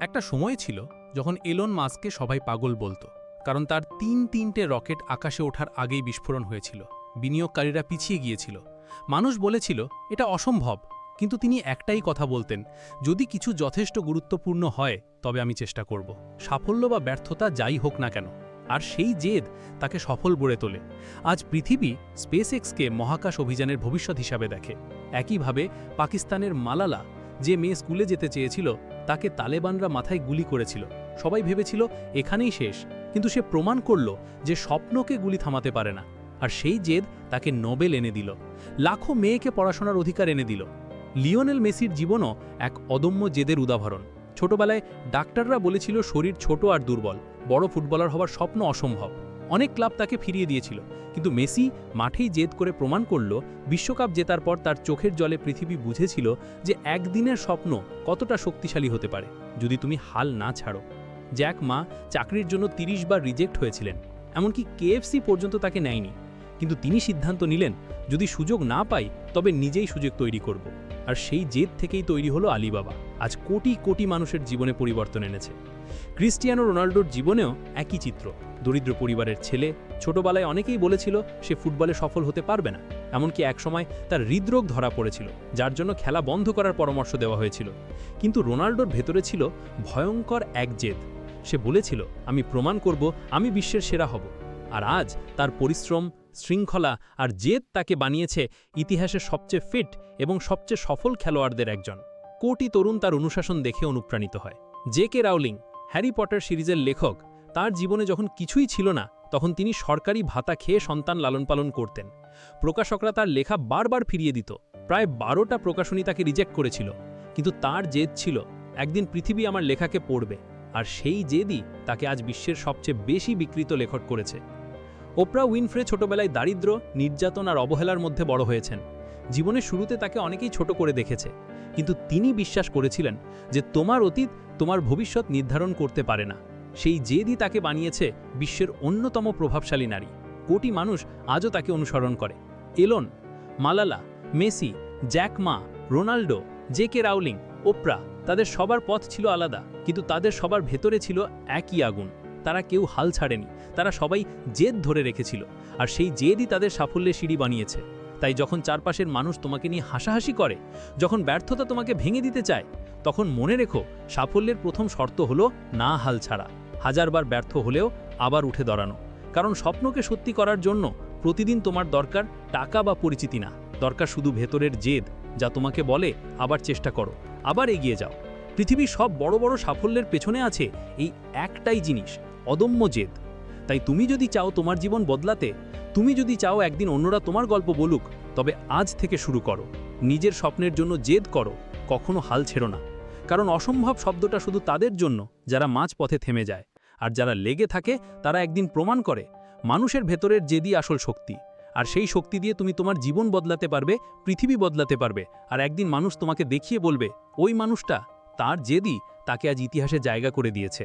একটা সময় ছিল যখন এলন মাস্ককে সবাই পাগল বলতো, কারণ তার তিন তিনটে রকেট আকাশে ওঠার আগেই বিস্ফোরণ হয়েছিল, বিনিয়োগকারীরা পিছিয়ে গিয়েছিল। মানুষ বলেছিল, এটা অসম্ভব। কিন্তু তিনি একটাই কথা বলতেন, যদি কিছু যথেষ্ট গুরুত্বপূর্ণ হয়, তবে আমি চেষ্টা করব। সাফল্য বা ব্যর্থতা যাই হোক না কেন। আর সেই জেদ তাকে সফল গড়ে তোলে। আজ পৃথিবী স্পেস এক্সকে মহাকাশ অভিযানের ভবিষ্যৎ হিসাবে দেখে। একইভাবে পাকিস্তানের মালালা, যে মেয়ে স্কুলে যেতে চেয়েছিল তাকে তালেবানরা মাথায় গুলি করেছিল। সবাই ভেবেছিল, এখানেই শেষ। কিন্তু সে প্রমাণ করল যে স্বপ্নকে গুলি থামাতে পারে না। আর সেই জেদ তাকে নোবেল এনে দিল। লাখো মেয়েকে পড়াশোনার অধিকার এনে দিল। লিওনেল মেসির জীবনও এক অদম্য জেদের উদাহরণ। ছোটবেলায় ডাক্তাররা বলেছিল, শরীর ছোট আর দুর্বল। বড় ফুটবলার হওয়ার স্বপ্ন অসম্ভব। অনেক ক্লাব তাকে ফিরিয়ে দিয়েছিল। কিন্তু মেসি মাঠেই জেদ করে প্রমাণ করল, বিশ্বকাপ জেতার পর তার চোখের জলে পৃথিবী বুঝেছিল যে একদিনের স্বপ্ন কতটা শক্তিশালী হতে পারে, যদি তুমি হাল না ছাড়ো। জ্যাক মা চাকরির জন্য ৩০ বার রিজেক্ট হয়েছিলেন, এমনকি কেএফসি পর্যন্ত তাকে নেয়নি। কিন্তু তিনি সিদ্ধান্ত নিলেন, যদি সুযোগ না পাই তবে নিজেই সুযোগ তৈরি করব। আর সেই জেদ থেকেই তৈরি হলো আলিবাবা। আজ কোটি কোটি মানুষের জীবনে পরিবর্তন এনেছে। ক্রিস্টিয়ানো রোনাল্ডোর জীবনেও একই চিত্র। দরিদ্র পরিবারের ছেলে ছোটবেলায় অনেকেই বলেছিল সে ফুটবলে সফল হতে পারবে না। এমনকি একসময় তার হৃদরোগ ধরা পড়েছিল, যার জন্য খেলা বন্ধ করার পরামর্শ দেওয়া হয়েছিল। কিন্তু রোনাল্ডোর ভেতরে ছিল ভয়ঙ্কর এক জেদ। সে বলেছিল, আমি প্রমাণ করব, আমি বিশ্বের সেরা হব। আর আজ তার পরিশ্রম, শৃঙ্খলা আর জেদ তাকে বানিয়েছে ইতিহাসের সবচেয়ে ফিট এবং সবচেয়ে সফল খেলোয়াড়দের একজন। কোটি তরুণ তার অনুশাসন দেখে অনুপ্রাণিত হয়। J K Rowling, Harry Potter সিরিজের লেখক, তার জীবনে যখন কিছুই ছিল না, তখন তিনি সরকারি ভাতা খেয়ে সন্তান লালন পালন করতেন। প্রকাশকরা তার লেখা বারবার ফিরিয়ে দিত। প্রায় বারোটা প্রকাশনী তাকে রিজেক্ট করেছিল। কিন্তু তার জেদ ছিল, একদিন পৃথিবী আমার লেখাকে পড়বে, আর সেই জেদই তাকে আজ বিশ্বের সবচেয়ে বেশি বিকৃত লেখক করেছে। ওপরা উইনফ্রে ছোটবেলায় দারিদ্র, নির্যাতন আর অবহেলার মধ্যে বড় হয়েছেন। জীবনের শুরুতে তাকে অনেকেই ছোট করে দেখেছে, কিন্তু তিনি বিশ্বাস করেছিলেন যে তোমার অতীত তোমার ভবিষ্যৎ নির্ধারণ করতে পারে না। সেই জেদই তাকে বানিয়েছে বিশ্বের অন্যতম প্রভাবশালী নারী। কোটি মানুষ আজও তাকে অনুসরণ করে। Elon, Malala, Messi, Jack Ma, Ronaldo, J K Rowling, Oprah, তাদের সবার পথ ছিল আলাদা, কিন্তু তাদের সবার ভেতরে ছিল একই আগুন। তারা কেউ হাল ছাড়েনি, তারা সবাই জেদ ধরে রেখেছিল, আর সেই জেদই তাদের সাফল্যের সিঁড়ি বানিয়েছে। তাই যখন চারপাশের মানুষ তোমাকে নিয়ে হাসাহাসি করে, যখন ব্যর্থতা তোমাকে ভেঙে দিতে চায়, তখন মনে রেখো, সাফল্যের প্রথম শর্ত হলো না হাল ছাড়া। হাজারবার ব্যর্থ হলেও আবার উঠে দাঁড়ানো। কারণ স্বপ্নকে সত্যি করার জন্য প্রতিদিন তোমার দরকার টাকা বা পরিচিতি না। দরকার শুধু ভেতরের জেদ, যা তোমাকে বলে, আবার চেষ্টা করো, আবার এগিয়ে যাও। পৃথিবীর সব বড় বড় সাফল্যের পেছনে আছে এই একটাই জিনিস, অদম্য জেদ। তাই তুমি যদি চাও তোমার জীবন বদলাতে তুমি যদি চাও একদিন অন্যরা তোমার গল্প বলুক, তবে আজ থেকে শুরু করো। নিজের স্বপ্নের জন্য জেদ করো, কখনো হাল ছেড়ো না। কারণ অসম্ভব শব্দটা শুধু তাদের জন্য, যারা মাঝ পথে থেমে যায়। আর যারা লেগে থাকে, তারা একদিন প্রমাণ করে, মানুষের ভেতরের জেদি আসল শক্তি। আর সেই শক্তি দিয়ে তুমি তোমার জীবন বদলাতে পারবে, পৃথিবী বদলাতে পারবে। আর একদিন মানুষ তোমাকে দেখিয়ে বলবে, ওই মানুষটা, তার জেদি তাকে আজ ইতিহাসে জায়গা করে দিয়েছে।